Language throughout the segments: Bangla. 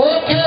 Oh,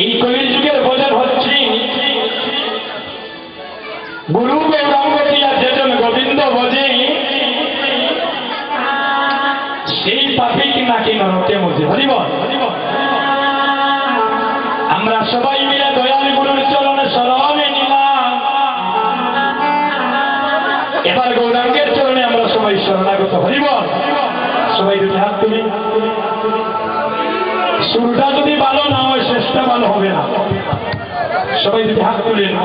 এই কলির যুগের বোঝার হচ্ছে গুরু গৌরাঙ্গটিয়া যেজন গোবিন্দ বোঝে, সেই পাপি নাকি নরকে মধ্যে হরিবল। আমরা সবাই মিলে দয়াল গুরুর চরণে স্মরণে নিলাম। এবার গৌরাঙ্গের চরণে আমরা সবাই শরণাগত। হরিবল, সবাই দুটি হাত তুলি। সুরটা যদি ভালো না হয়, শেষটা ভালো হবে না। সবাই দুটি হাত তুলেন।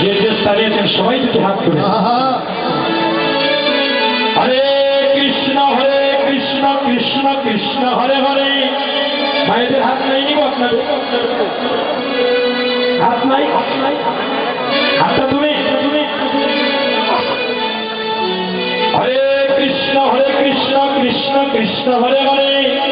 যে যে স্থানে আছেন, সবাই দুটি হাত তুলেন। হরে কৃষ্ণ হরে কৃষ্ণ কৃষ্ণ কৃষ্ণ, হরে হরে। ভাইদের হাত নাই নিব আপনাদের? হাত নাই? হাত নাই হাতটা তুমি হরে কৃষ্ণ হরে কৃষ্ণ কৃষ্ণ কৃষ্ণ, হরে হরে।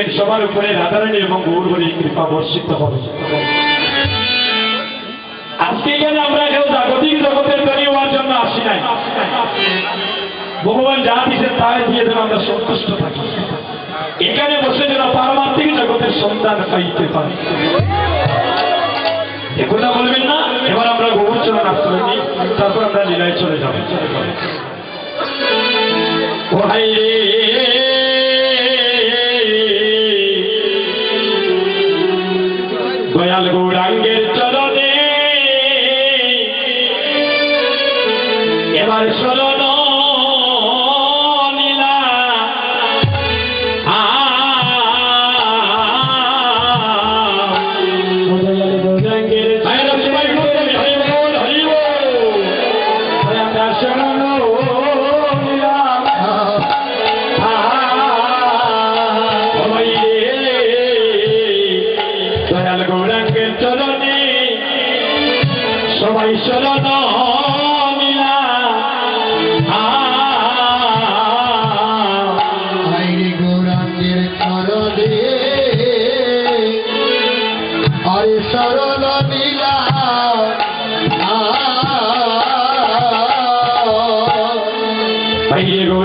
দেখবেন সবার উপরে রাধারানী এবং গৌর কৃপা বর্ষিত হবে। আজকে এখানে আমরা কেউ জাগতিক জগতের তৈরি হওয়ার জন্য আসি নাই। ভগবান যা দিছে তাই দিয়ে যেন আমরা সন্তুষ্ট থাকি। এখানে বসে যেন পারমার্থিক জগতের সন্ধান পাইতে পারি। একথা বলবেন না, এবার আমরা গৌরচরণ আশ্রয় নিই, তারপর আমরা লীলায় চলে যাব। griego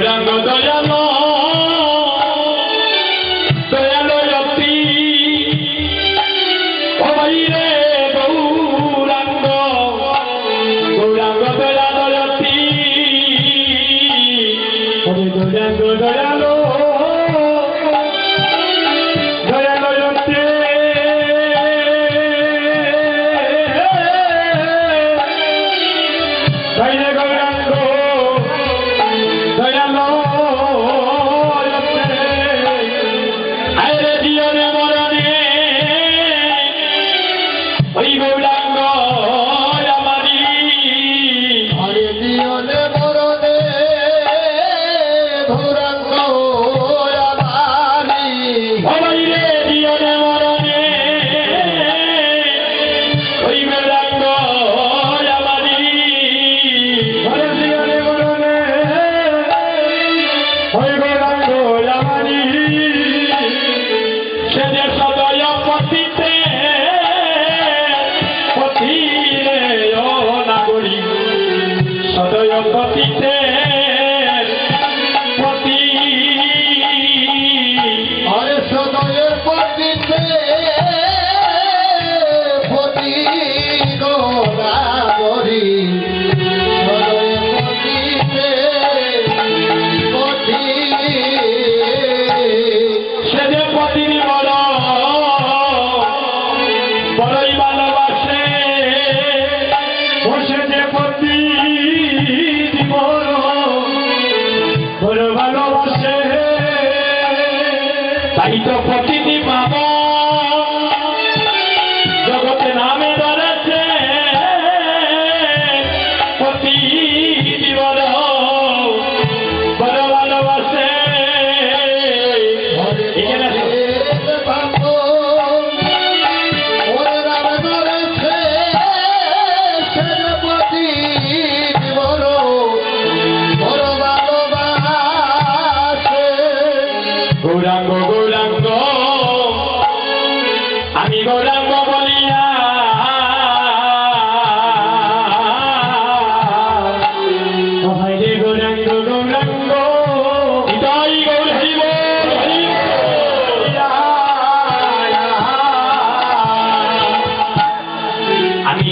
پیتے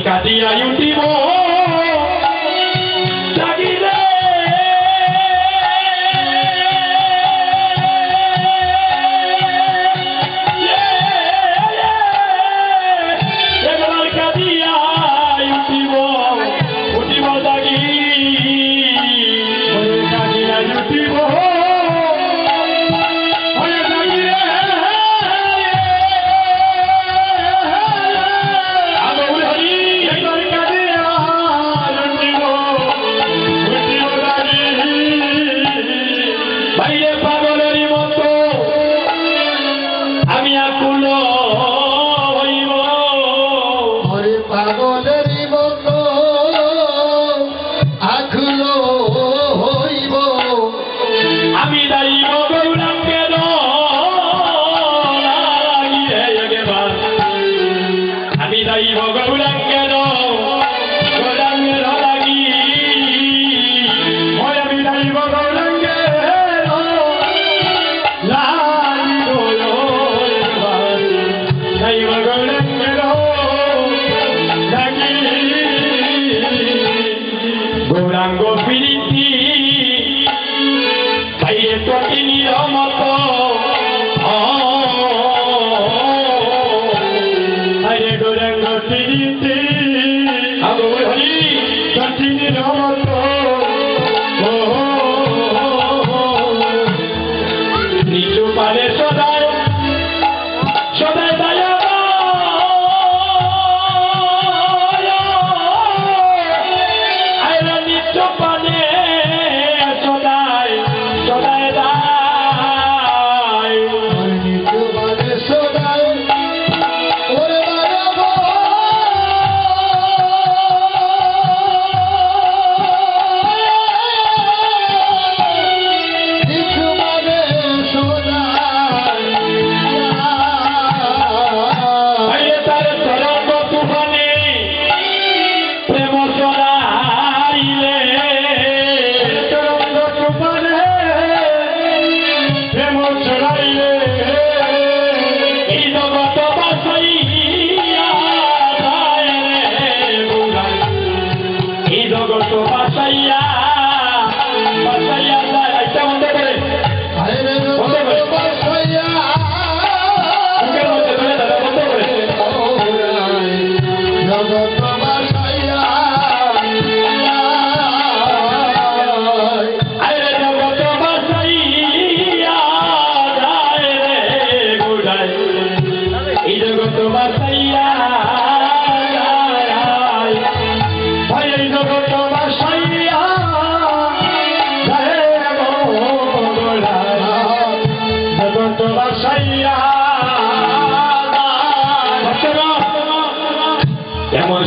ìkàdíyà yóò dé.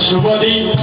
এমন